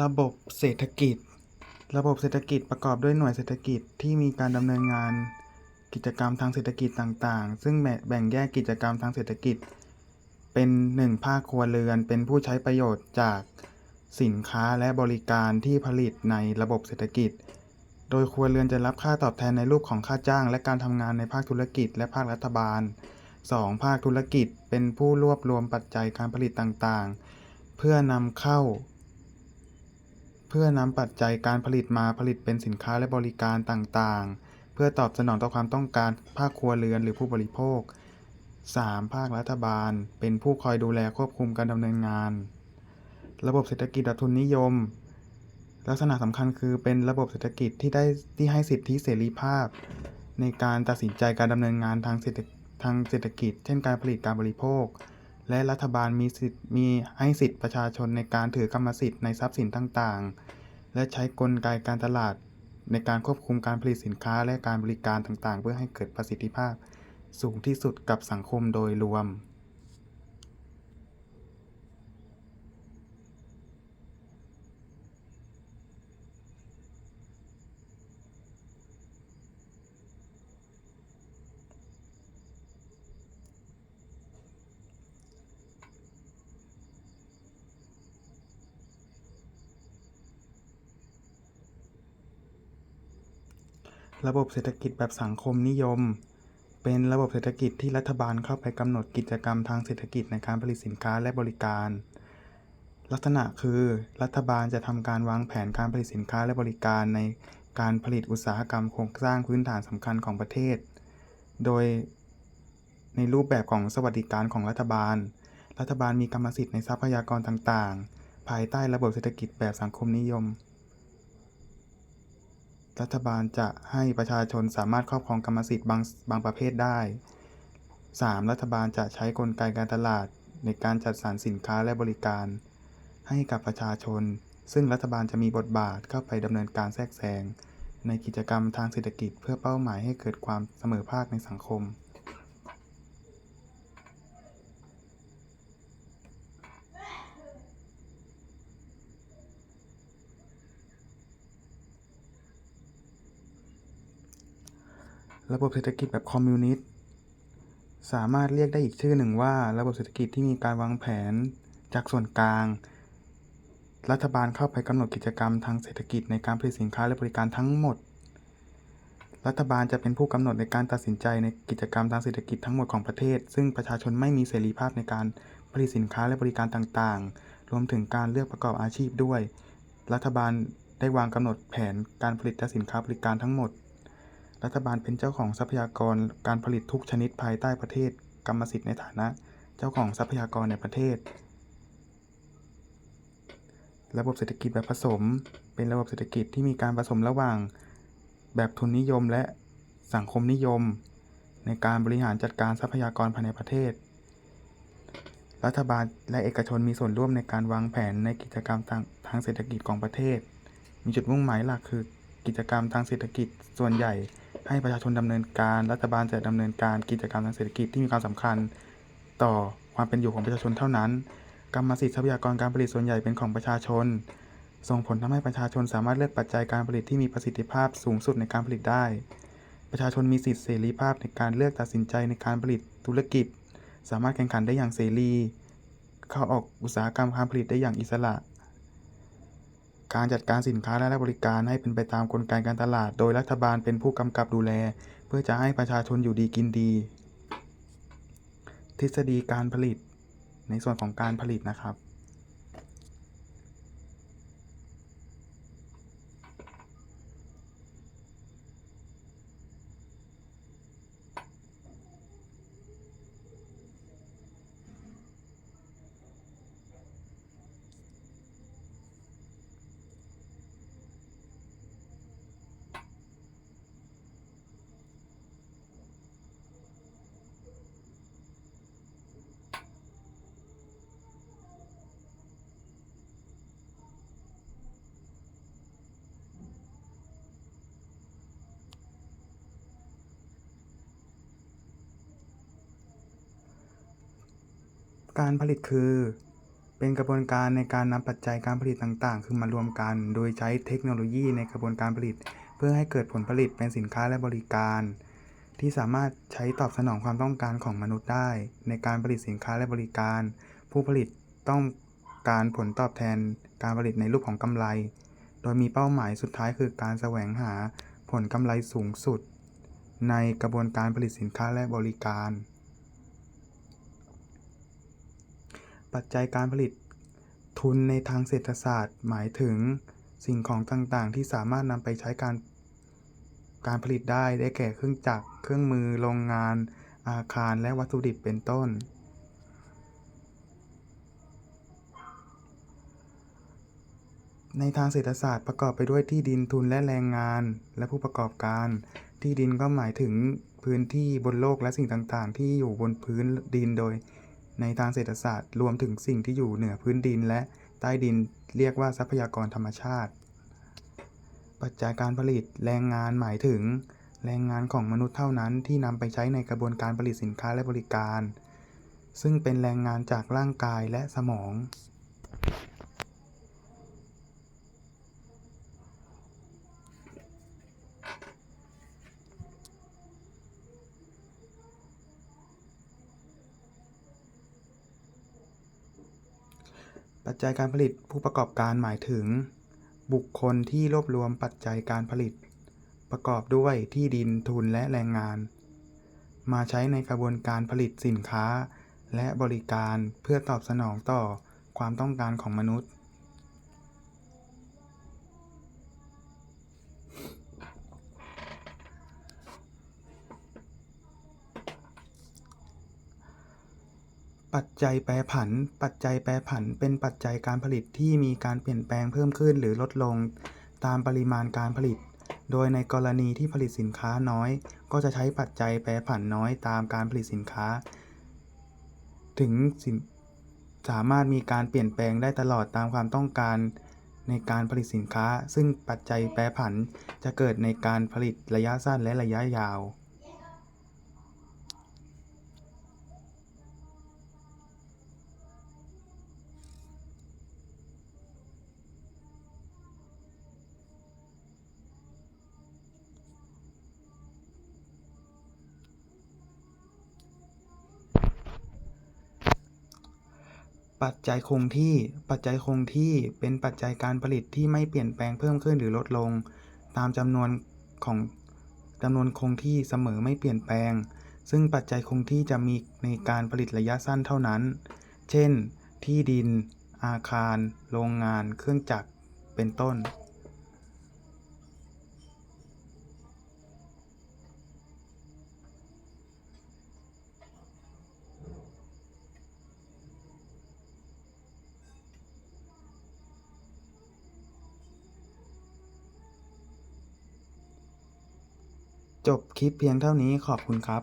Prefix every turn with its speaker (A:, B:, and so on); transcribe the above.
A: ระบบเศรษฐกิจ ระบบเศรษฐกิจประกอบด้วยหน่วยเศรษฐกิจที่มีการดำเนินงานกิจกรรมทางเศรษฐกิจต่างๆ ซึ่งแบ่งแยกกิจกรรมทางเศรษฐกิจ เป็นหนึ่งภาคครัวเรือน เป็นผู้ใช้ประโยชน์จากสินค้าและบริการที่ผลิตในระบบเศรษฐกิจ โดยครัวเรือนจะรับค่าตอบแทนในรูปของค่าจ้าง และการทำงานในภาคธุรกิจ และภาครัฐบาล 2. ภาคธุรกิจเป็นผู้รวบรวมปัจจัยการผลิตต่างๆ เพื่อนำเข้า เพื่อนำปัจจัยการผลิตมาผลิตเป็นสินค้าและบริการต่างๆ เพื่อตอบสนองต่อความต้องการภาคครัวเรือนหรือผู้บริโภค 3. ภาครัฐบาล เป็นผู้คอยดูแลควบคุมการดำเนินงาน ระบบเศรษฐกิจแบบทุนนิยม ลักษณะสำคัญคือเป็นระบบเศรษฐกิจที่ได้ที่ให้สิทธิเสรีภาพ ในการตัดสินใจการดำเนินงานทางเศรษฐทางเศรษฐกิจ เช่นการผลิตการบริโภค และรัฐบาลมีสิทธิ์มีให้สิทธิประชาชนในการถือกรรมสิทธิ์ในทรัพย์สินต่างๆ และใช้กลไกการตลาด ในการควบคุมการผลิตสินค้าและการบริการต่างๆ เพื่อให้เกิดประสิทธิภาพ สูงที่สุดกับสังคมโดยรวม ระบบเศรษฐกิจแบบสังคมนิยม เป็นระบบเศรษฐกิจที่รัฐบาลเข้าไปกำหนดกิจกรรมทางเศรษฐกิจในการผลิตสินค้าและบริการ ลักษณะคือรัฐบาลจะทำการวางแผนการผลิตสินค้าและบริการในการผลิตอุตสาหกรรมโครงสร้างพื้นฐานสำคัญของประเทศ โดยในรูปแบบของสวัสดิการของรัฐบาล รัฐบาลมีกรรมสิทธิ์ในทรัพยากรต่างๆ ภายใต้ระบบเศรษฐกิจแบบสังคมนิยม รัฐบาลจะให้ประชาชนสามารถครอบครองกรรมสิทธิ์บางบางประเภทได้ 3. รัฐบาลจะใช้กลไกการตลาดในการจัดสรรสินค้าและบริการ ให้กับประชาชน ซึ่งรัฐบาลจะมีบทบาทเข้าไปดำเนินการแทรกแซงในกิจกรรมทางเศรษฐกิจเพื่อเป้าหมายให้เกิดความเสมอภาคในสังคม ระบบเศรษฐกิจแบบคอมมิวนิสต์สามารถเรียกได้อีกชื่อหนึ่งว่า ระบบเศรษฐกิจที่มีการวางแผนจากส่วนกลาง รัฐบาลเข้าไปกำหนดกิจกรรมทางเศรษฐกิจในการผลิตสินค้าและบริการทั้งหมด รัฐบาลจะเป็นผู้กำหนดในการตัดสินใจในกิจกรรมทางเศรษฐกิจทั้งหมดของประเทศ ซึ่งประชาชนไม่มีเสรีภาพในการผลิตสินค้าและบริการต่างๆ รวมถึงการเลือกประกอบอาชีพด้วย รัฐบาลได้วางกำหนดแผนการผลิตและสินค้าบริการทั้งหมด รัฐบาลเป็นเจ้าของทรัพยากรการผลิตทุกชนิดภายใต้ประเทศ กรรมสิทธิ์ในฐานะเจ้าของทรัพยากรในประเทศ ระบบเศรษฐกิจแบบผสม เป็นระบบเศรษฐกิจที่มีการผสมระหว่าง แบบทุนนิยมและสังคมนิยม ในการบริหารจัดการทรัพยากรภายในประเทศ รัฐบาลและเอกชนมีส่วนร่วมในการวางแผนในกิจกรรมทางทางเศรษฐกิจของประเทศ มีจุดมุ่งหมายหลักคือกิจกรรมทางเศรษฐกิจส่วนใหญ่ ให้ประชาชนดำเนินการ รัฐบาลจะดำเนินการกิจกรรมทางเศรษฐกิจที่มีความสำคัญ ต่อความเป็นอยู่ของประชาชนเท่านั้น กรรมสิทธิทรัพยากรการผลิตส่วนใหญ่เป็นของประชาชน ส่งผลทำให้ประชาชนสามารถเลือกปัจจัยการผลิตที่มีประสิทธิภาพสูงสุดในการผลิตได้ ประชาชนมีสิทธิเสรีภาพในการเลือกตัดสินใจในการผลิตธุรกิจ สามารถแข่งขันได้อย่างเสรี เข้าออกอุตสาหกรรมการผลิตได้อย่างอิสระ การจัดการสินค้าและบริการให้เป็นไปตามกลไกการตลาด โดยรัฐบาลเป็นผู้กำกับดูแล เพื่อจะให้ประชาชนอยู่ดีกินดี ทฤษฎีการผลิต ในส่วนของการผลิตนะครับ การผลิตคือ เป็นกระบวนการในการนำปัจจัยการผลิตต่างๆ คือมารวมกัน โดยใช้เทคโนโลยีในกระบวนการผลิต เพื่อให้เกิดผลผลิตเป็นสินค้าและบริการ ที่สามารถใช้ตอบสนองความต้องการของมนุษย์ได้ ในการผลิตสินค้าและบริการ ผู้ผลิตต้องการผลตอบแทนการผลิตในรูปของกำไร โดยมีเป้าหมายสุดท้ายคือการแสวงหาผลกำไรสูงสุด ในกระบวนการผลิตสินค้าและบริการ ปัจจัยการผลิต ทุนในทางเศรษฐศาสตร์ หมายถึงสิ่งของต่างๆ ที่สามารถนำไปใช้การ การผลิตได้ได้แก่เครื่องจักร เครื่องมือ โรงงาน อาคาร และวัตถุดิบเป็นต้น ในทางเศรษฐศาสตร์ประกอบไปด้วยที่ดินทุนและแรงงาน และผู้ประกอบการ ที่ดินก็หมายถึงพื้นที่บนโลกและสิ่งต่างๆ ที่อยู่บนพื้นดินโดย ในทางเศรษฐศาสตร์รวมถึงสิ่งที่อยู่เหนือพื้นดินและใต้ดินเรียกว่าทรัพยากรธรรมชาติ ปัจจัยการผลิตแรงงานหมายถึง แรงงานของมนุษย์เท่านั้นที่นำไปใช้ในกระบวนการผลิตสินค้าและบริการ ซึ่งเป็นแรงงานจากร่างกายและสมอง ปัจจัยการผลิตผู้ประกอบการหมายถึง บุคคลที่รวบรวมปัจจัยการผลิต ประกอบด้วยที่ดินทุนและแรงงาน มาใช้ในกระบวนการผลิตสินค้า และบริการเพื่อตอบสนองต่อความต้องการของมนุษย์ ปัจจัยแปรผัน ปัจจัยแปรผัน เป็นปัจจัยการผลิตที่มีการเปลี่ยนแปลงเพิ่มขึ้นหรือลดลง ตามปริมาณการผลิต โดยในกรณีที่ผลิตสินค้าน้อย ก็จะใช้ปัจจัยแปรผันน้อยตามการผลิตสินค้า ถึงสสามารถมีการเปลี่ยนแปลงได้ตลอดตามความต้องการในการผลิตสินค้า ซึ่งปัจจัยแปรผันจะเกิดในการผลิตระยะสั้นและระยะยาว ปัจจัยคงที่ ปัจจัยคงที่เป็นปัจจัยการผลิตที่ไม่เปลี่ยนแปลงเพิ่มขึ้นหรือลดลง ตามจำนวนของจำนวนคงที่เสมอไม่เปลี่ยนแปลง ซึ่งปัจจัยคงที่จะมีในการผลิตระยะสั้นเท่านั้น เช่น ที่ดิน อาคาร โรงงาน เครื่องจักร เป็นต้น จบคลิปเพียงเท่านี้ขอบคุณครับ